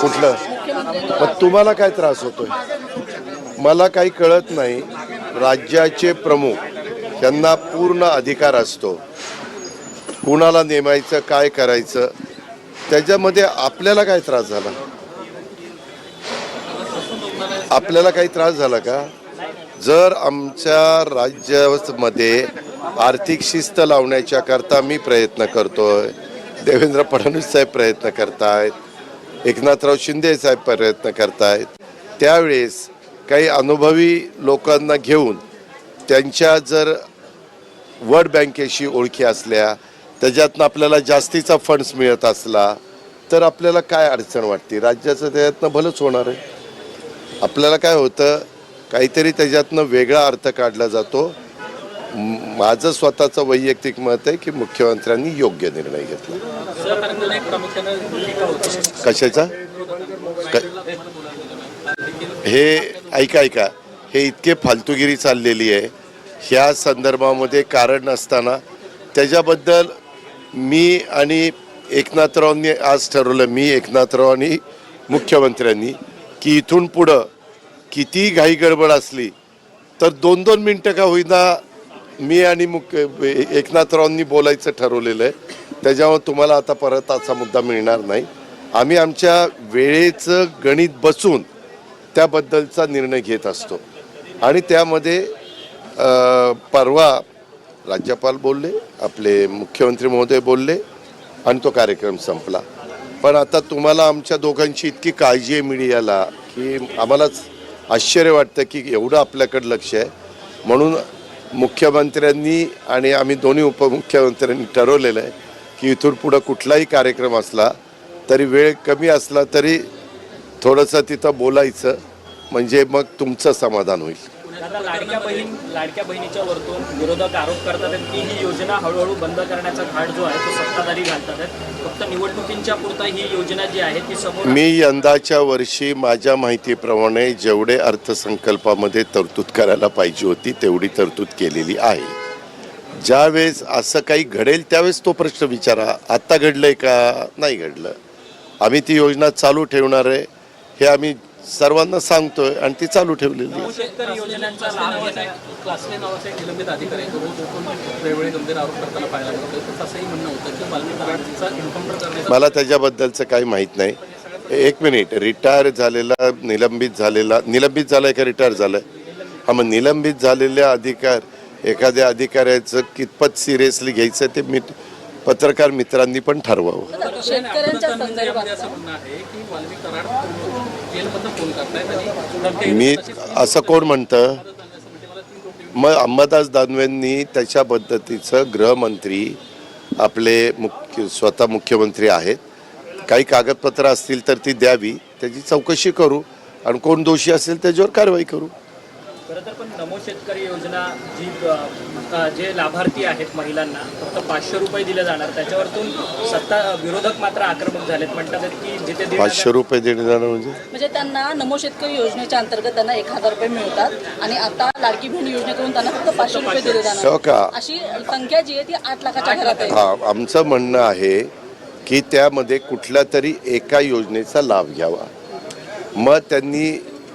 कुठलं? मग तुम्हाला काय त्रास होतोय? मला काही कळत नाही. राज्याचे प्रमुख त्यांना पूर्ण अधिकार असतो. कुणाला नेमायचं काय करायचं? त्याच्यामध्ये आपल्याला काय त्रास झाला? आपल्याला काही त्रास झाला का? जर आमच्या राज्यामध्ये आर्थिक शिस्त लावण्याच्या करता मी प्रयत्न करतोय देवेंद्र फडणवीस साहेब प्रयत्न करतायत एकनाथराव शिंदे साहेब प्रयत्न करतायत. त्यावेळेस काही अनुभवी लोकांना घेऊन त्यांच्या जर वर्ल्ड बँकेशी ओळखी असल्या त्याच्यातनं आपल्याला जास्तीचा फंड्स मिळत असला तर आपल्याला काय अडचण वाटते? राज्याचं त्याच्यातनं भलंच होणार आहे. आपल्याला काय होतं काहीतरी त्याच्यातनं वेगळा अर्थ काढला जातो. माझं स्वतःचं वैयक्तिक मत आहे की मुख्यमंत्र्यांनी योग्य निर्णय घेतला. कशाचा? क- हे ऐका ऐका. हे इतके फालतुगिरी चाललेली आहे. ह्या संदर्भामध्ये कारण नसताना त्याच्याबद्दल मी आणि एकनाथरावांनी आज ठरवलं मी एकनाथराव आणि मुख्यमंत्र्यांनी की इथून पुढं किती घाई गडबड असली तर दोन दोन मिनटं का होईना मी आणि मुख्य एकनाथरावांनी बोलायचं ठरवलेलं आहे. त्याच्यामुळे तुम्हाला आता परत असा मुद्दा मिळणार नाही. आम्ही आमच्या वेळेचं गणित बसून त्याबद्दलचा निर्णय घेत असतो. आणि त्यामध्ये परवा राज्यपाल बोलले आपले मुख्यमंत्री महोदय बोलले आणि तो कार्यक्रम संपला. पण आता तुम्हाला आमच्या दोघांची इतकी काळजी आहे मीडियाला की आम्हालाच आश्चर्य वाटतं की एवढं आपल्याकडं लक्ष आहे. म्हणून मुख्यमंत्र्यांनी आणि आम्ही दोन्ही उपमुख्यमंत्र्यांनी ठरवलेलं आहे की इथून पुढं कुठलाही कार्यक्रम असला तरी वेळ कमी असला तरी थोडंसं तिथं बोलायचं म्हणजे मग तुमचं समाधान होईल. आता लाडक्या बहीण लाडक्या बहिणीच्या वरतून विरोधक आरोप करतात की ही योजना हळूहळू बंद करण्याचा घाट जो आहे तो सत्ताधारी घालतात फक्त निवडणुकींच्या पुरता ही योजना जी आहे ती समोर मी यंदाच्या वर्षी माझ्या माहितीप्रमाणे जेवढे अर्थसंकल्पामध्ये तरतूद करायला पाहिजे होती तेवढी तरतूद केलेली आहे. ज्यावेळेस असं काही घडेल त्यावेळेस तो प्रश्न विचारा आत्ता घडलंय का? नाही घडलं. आम्ही ती योजना चालू ठेवणार आहे. हे आम्ही सर्वांना सांगतोय आणि ती चालू ठेवलेली मला त्याच्याबद्दलचं काही माहीत नाही. एक मिनिट. रिटायर झालेला निलंबित झालेला निलंबित झालाय का रिटायर झालाय? हा मग निलंबित झालेल्या अधिकार एखाद्या अधिकाऱ्याचं कितपत सिरियसली घ्यायचं ते मी पत्रकार मित्रांनी पण ठरवावं. मी असं कोण म्हणतं? मग अंबादास दानवेंनी त्याच्या पद्धतीचं गृहमंत्री आपले मुख्य स्वतः मुख्यमंत्री आहेत. काही कागदपत्र असतील तर ती द्यावी. त्याची चौकशी करू. आणि कोण दोषी असेल त्याच्यावर कारवाई करू. खरं तर पण नमो शेतकरी योजना जी जे लाभार्थी आहेत महिलांना फक्त पाचशे रुपये दिले जाणार. त्याच्यावरतून सत्ता विरोधक मात्र आक्रमक झालेत. म्हणतात की जिथे दीड पाचशे रुपये देणे जाणं म्हणजे? म्हणजे त्यांना नमो शेतकरी योजनेच्या अंतर्गत त्यांना एक हजार रुपये मिळतात आणि आता लाडकी बहीण योजनेकडून त्यांना फक्त पाचशे रुपये दिले हो जाणार का? अशी संख्या जी आहे ती आठ लाखाच्या घरात आहे. हा आमचं म्हणणं आहे की त्यामध्ये कुठल्या तरी एका योजनेचा लाभ घ्यावा. मग त्यांनी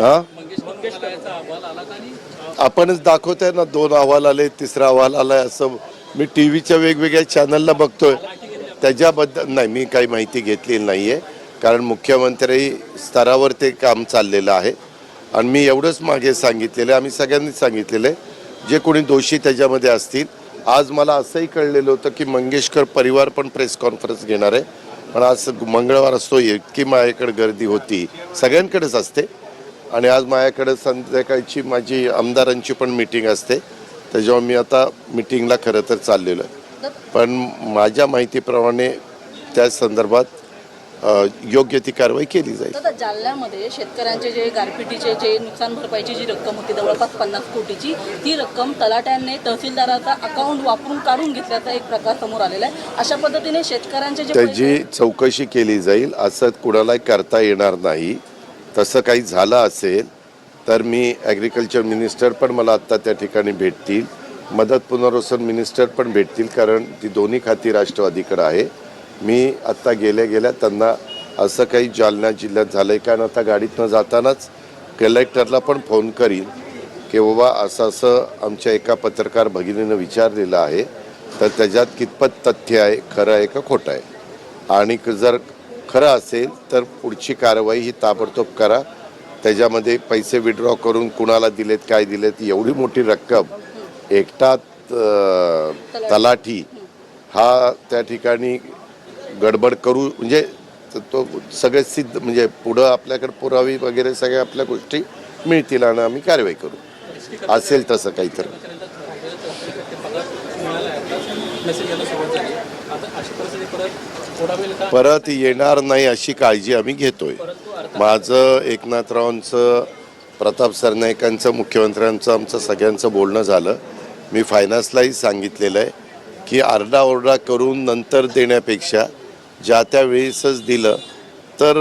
हा? आपणच दाखवतोय ना दोन अहवाल आले तिसरा अहवाल आलाय असं मी टी व्हीच्या वेगवेगळ्या चॅनलला बघतोय. त्याच्याबद्दल नाही मी काही माहिती घेतलेली नाही आहे कारण मुख्यमंत्री स्तरावर ते काम चाललेलं आहे. आणि मी एवढंच मागे सांगितलेलं आहे आम्ही सगळ्यांनीच सांगितलेलं आहे. जे कोणी दोषी त्याच्यामध्ये असतील. आज मला असंही कळलेलं होतं की मंगेशकर परिवार पण प्रेस कॉन्फरन्स घेणार आहे. पण आज मंगळवार असतो इतकी माझ्याकडे गर्दी होती. सगळ्यांकडेच असते. आणि आज माझ्याकडे संध्याकाळची माझी आमदारांची पण मीटिंग असते. त्याच्यावर मी आता मीटिंगला खरं तर चाललेलो आहे. पण माझ्या माहितीप्रमाणे त्या संदर्भात योग्य ती कारवाई केली जाईल. जालन्यामध्ये शेतकऱ्यांचे जे गारपिटीचे जे नुकसान भरपाईची जी रक्कम होती जवळपास पन्नास कोटीची ती रक्कम तलाट्यांनी तहसीलदाराचा अकाउंट वापरून काढून घेतल्याचा एक प्रकार समोर आलेला आहे. अशा पद्धतीने शेतकऱ्यांचे जे त्याची चौकशी केली जाईल असं कुणालाही करता येणार नाही. तसं काही झालं असेल तर मी ॲग्रिकल्चर मिनिस्टर पण मला आत्ता त्या ठिकाणी भेटतील. मदत पुनर्वसन मिनिस्टर पण भेटतील कारण ती दोन्ही खाती राष्ट्रवादीकडं आहे. मी आत्ता गेल्या गेल्या त्यांना असं काही जालना जिल्ह्यात झालं आहे कारण आता गाडीतनं जातानाच कलेक्टरला पण फोन करीन की बाबा असं असं आमच्या एका पत्रकार भगिनीनं विचारलेलं आहे तर त्याच्यात कितपत तथ्य आहे खरं आहे का खोटं आहे? आणि जर खरं असेल तर पुढची कारवाई ही ताबडतोब करा. त्याच्यामध्ये पैसे विड्रॉ करून कुणाला दिलेत काय दिलेत एवढी मोठी रक्कम एकटा तलाठी हा त्या ठिकाणी गडबड करू म्हणजे तो सगळे सिद्ध म्हणजे पुढं आपल्याकडे पुरावी वगैरे सगळ्या आपल्या गोष्टी मिळतील आणि आम्ही कारवाई करू. असेल तसं काहीतरी. मेसेज यायला सुरुवात झाली. आता अशी परिस्थिती परत थोडा वेळ का? परत येणार नाही अशी काळजी आम्ही घेतोय. माझं एकनाथरावांचं प्रताप सरनाईकांचं मुख्यमंत्र्यांचं आमचं सगळ्यांचं बोलणं झालं. मी फायनान्सलाही सांगितलेलं आहे की आरडाओरडा करून नंतर देण्यापेक्षा ज्या त्या वेळेसच दिलं तर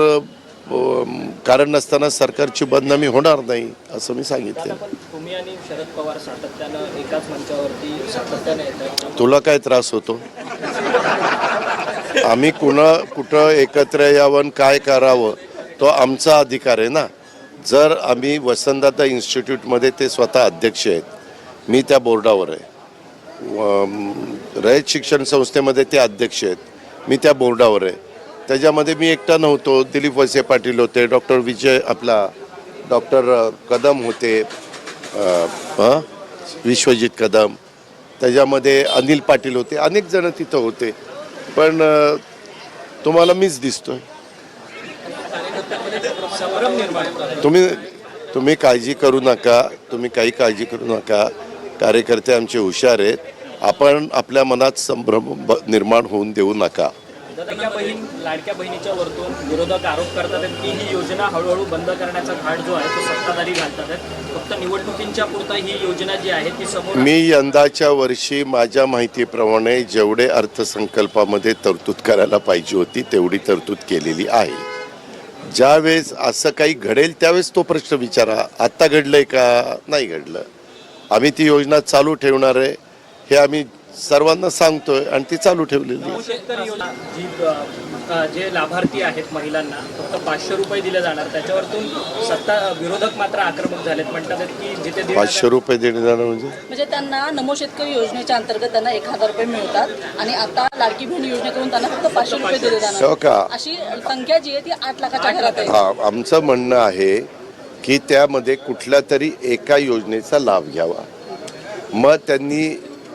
कारण नसताना सरकारची बदनामी होणार नाही असं मी सांगितलं तुम्ही आणि शरद पवार सातत्यानं एकाच मंचावरती सातत्याने येतात तुला काय त्रास होतो? आम्ही कुणा कुठं एकत्र यावं काय करावं तो आमचा अधिकार आहे ना. जर आम्ही वसंतदादा इन्स्टिट्यूटमध्ये ते स्वतः अध्यक्ष आहेत मी त्या बोर्डावर आहे. रयत शिक्षण संस्थेमध्ये ते अध्यक्ष आहेत मी त्या बोर्डावर आहे. त्याच्यामध्ये मी एकटा नव्हतो. दिलीप वैसे पाटील होते डॉक्टर विजय आपला डॉक्टर कदम होते विश्वजित कदम. त्याच्यामध्ये अनिल पाटील होते अनेक जण तिथं होते. पण तुम्हाला मीच दिसतोय. तुम्ही तुम्ही काळजी करू नका तुम्ही काही काळजी करू नका. कार्यकर्ते आमचे हुशार आहेत. आपण आपल्या मनात संभ्रम ब- निर्माण होऊन देऊ नका. लाडक्या बहीण लाडक्या बहिणीच्या वरतून विरोधक आरोप करतात की ही योजना हळूहळू बंद करण्याचा घाट जो आहे तो सत्ताधारी घालतात फक्त निवडणुकींच्या पुरता ही योजना जी आहे ती समोर मी यंदाच्या वर्षी माझ्या माहितीप्रमाणे जेवढे अर्थसंकल्पामध्ये तरतूद करायला पाहिजे होती तेवढी तरतूद केलेली आहे. ज्यावेळेस असं काही घडेल त्यावेळेस तो प्रश्न विचारा आत्ता घडलंय का? नाही घडलं. आम्ही ती योजना चालू ठेवणार आहे. हे आम्ही सर्वांना सांगतोय आणि ती चालू ठेवलेली जी लाभार्थी आहेत महिलांना फक्त पाचशे रुपये दिले जाणार. त्याच्यावरतून सत्ता विरोधक मात्र आक्रमक झालेत. म्हणतात आहेत की जिथे पाचशे रुपये देणे जाणं म्हणजे? म्हणजे त्यांना नमो शेतकरी योजनेच्या अंतर्गत त्यांना एक हजार रुपये मिळतात आणि आता लाडकी बहीण योजनेकडून त्यांना फक्त पाचशे रुपये दिले हो जाणार का? अशी संख्या जी आहे ती आठ लाखाच्या घरात आहे. हा आमचं म्हणणं आहे की त्यामध्ये कुठल्या तरी एका योजनेचा लाभ घ्यावा. मग त्यांनी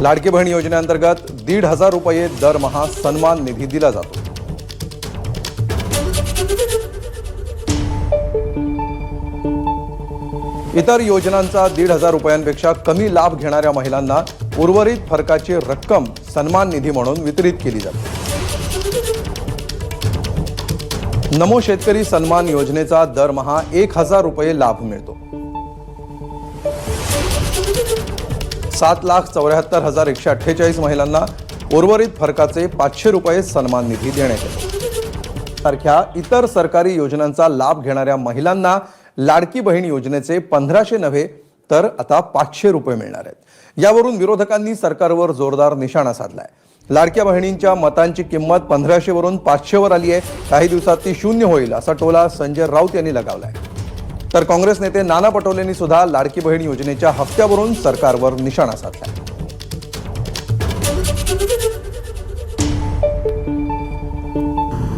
लाडकी बहीण योजनेअंतर्गत दीड हजार रुपये दरमहा सन्मान निधी दिला जातो. इतर योजनांचा दीड हजार रुपयांपेक्षा कमी लाभ घेणाऱ्या महिलांना उर्वरित फरकाची रक्कम सन्मान निधी म्हणून वितरित केली जाते. नमो शेतकरी सन्मान योजनेचा दरमहा एक हजार रुपये लाभ मिळतो. सात लाख चौऱ्याहत्तर हजार एकशे अठ्ठेचाळीस महिलांना उर्वरित फरकाचे पाचशे रुपये सन्मान निधी देण्यात येतो. सारख्या इतर सरकारी योजनांचा लाभ घेणाऱ्या महिलांना लाडकी बहीण योजनेचे पंधराशे नव्हे तर आता पाचशे रुपये मिळणार आहेत. यावरून विरोधकांनी सरकारवर जोरदार निशाणा साधलाय. लाडक्या बहिणींच्या मतांची किंमत पंधराशेवरून पाचशेवर आली आहे काही दिवसात ती शून्य होईल असा टोला संजय राऊत यांनी लगावलाय. तर काँग्रेस नेते नाना पटोलेंनी सुद्धा लाडकी बहीण योजनेच्या हप्त्यावरून सरकारवर निशाणा साधला.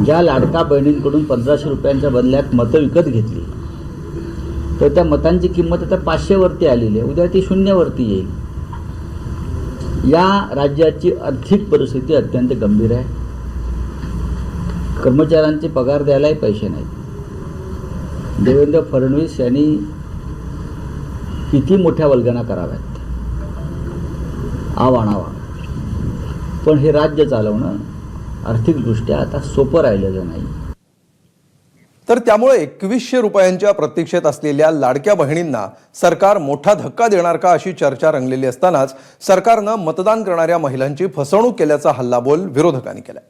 ज्या लाडका बहिणींकडून पंधराशे रुपयांच्या बदल्यात मतं विकत घेतली तर त्या मतांची किंमत आता पाचशेवरती आलेली आहे. उद्या ती शून्यवरती येईल. या राज्याची आर्थिक परिस्थिती अत्यंत गंभीर आहे. कर्मचाऱ्यांचे पगार द्यायलाही पैसे नाहीत. देवेंद्र फडणवीस यांनी किती मोठ्या वल्गना कराव्यात? आवाणावा पण हे राज्य चालवणं आर्थिकदृष्ट्या आता सोपं राहिलेलं नाही. तर त्यामुळे एकवीसशे रुपयांच्या प्रतीक्षेत असलेल्या लाडक्या बहिणींना सरकार मोठा धक्का देणार का अशी चर्चा रंगलेली असतानाच सरकारनं मतदान करणाऱ्या महिलांची फसवणूक केल्याचा हल्लाबोल विरोधकांनी केलाय.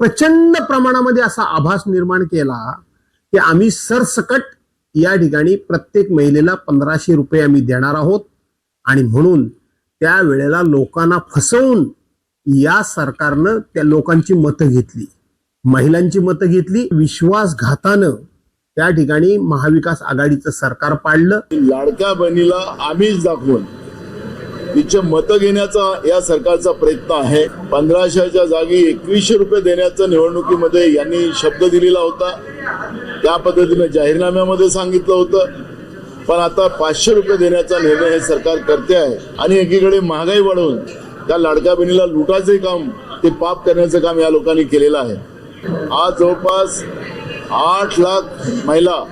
प्रचंड प्रमाणामध्ये असा आभास निर्माण केला की आम्ही सरसकट या ठिकाणी प्रत्येक महिलेला पंधराशे रुपये आम्ही देणार आहोत. आणि म्हणून त्या वेळेला लोकांना फसवून या सरकारनं त्या लोकांची मतं घेतली. महिलांची मतं घेतली. विश्वासघातानं त्या ठिकाणी महाविकास आघाडीचं सरकार पाडलं. लाडक्या बहिणीला आम्हीच दाखवून तिचे मतं घेण्याचा या सरकारचा प्रयत्न आहे. पंधराशेच्या जागी एकवीसशे रुपये देण्याचा निवडणुकीमध्ये यांनी शब्द दिलेला होता. त्या पद्धतीने जाहीरनाम्यामध्ये सांगितलं होतं. पण आता पाचशे रुपये देण्याचा निर्णय हे सरकार करते आहे. आणि एकीकडे महागाई वाढवून त्या लाडक्या बहिणीला लुटाचे काम ते पाप करण्याचं काम या लोकांनी केलेलं आहे. आज जवळपास आठ लाख महिला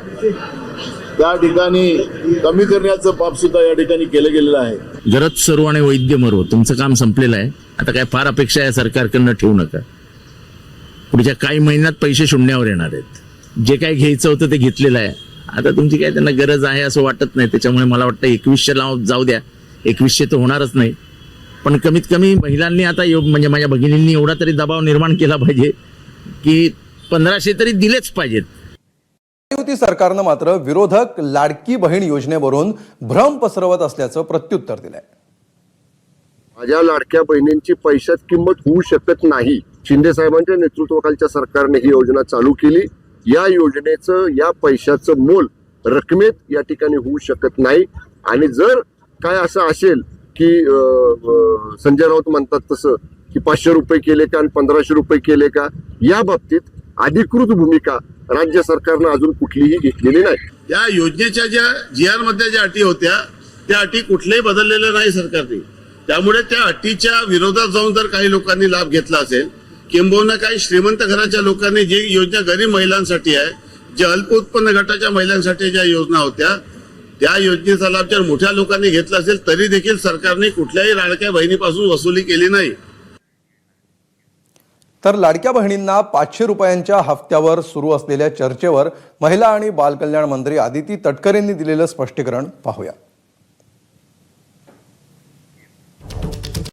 त्या ठिकाणी कमी करण्याचं पाप सुद्धा या ठिकाणी केलं गेलेलं आहे. गरज सरो आणि वैद्य मरो तुमचं काम संपलेलं आहे. आता काय फार अपेक्षा आहे सरकारकडनं ठेवू नका. पुढच्या काही महिन्यात पैसे शून्यावर येणार आहेत. जे काय घ्यायचं होतं ते घेतलेलं आहे. आता तुमची काय त्यांना गरज आहे असं वाटत नाही. त्याच्यामुळे मला वाटतं एकवीसशे लाव जाऊ द्या. एकवीसशे तर होणारच नाही. पण कमीत कमी महिलांनी आता एव- म्हणजे माझ्या भगिनींनी एवढा तरी दबाव निर्माण केला पाहिजे की पंधराशे तरी दिलेच पाहिजेत. युती सरकारनं मात्र विरोधक लाडकी बहीण योजनेवरून भ्रम पसरवत असल्याचं प्रत्युत्तर दिलंय. माझ्या लाडक्या बहिणींची पैशात किंमत होऊ शकत नाही. शिंदे साहेबांच्या नेतृत्वाखालच्या सरकारने ही योजना चालू केली. या योजनेचं या पैशाचं मोल रकमेत या ठिकाणी होऊ शकत नाही. आणि जर काय असं असेल की संजय राऊत म्हणतात तसं की पाचशे रुपये केले का आणि पंधराशे रुपये केले का या बाबतीत अधिकृत भूमिका राज्य सरकारनं अजून कुठलीही घेतलेली नाही. या योजनेच्या ज्या जी आर ज्या अटी होत्या त्या अटी कुठल्याही बदललेल्या नाही सरकारने. त्यामुळे त्या अटीच्या विरोधात जाऊन जर काही लोकांनी लाभ घेतला असेल किंबहुना काही श्रीमंत घराच्या लोकांनी जी योजना गरीब महिलांसाठी आहे जे अल्प उत्पन्न गटाच्या महिलांसाठी ज्या योजना होत्या त्या योजनेचा लाभ जर मोठ्या लोकांनी घेतला असेल तरी देखील सरकारने कुठल्याही लाडक्या बहिणीपासून वसुली केली नाही. तर लाडक्या बहिणींना पाचशे रुपयांच्या हप्त्यावर सुरू असलेल्या चर्चेवर महिला आणि बालकल्याण मंत्री आदिती तटकरेंनी दिलेलं स्पष्टीकरण पाहूया.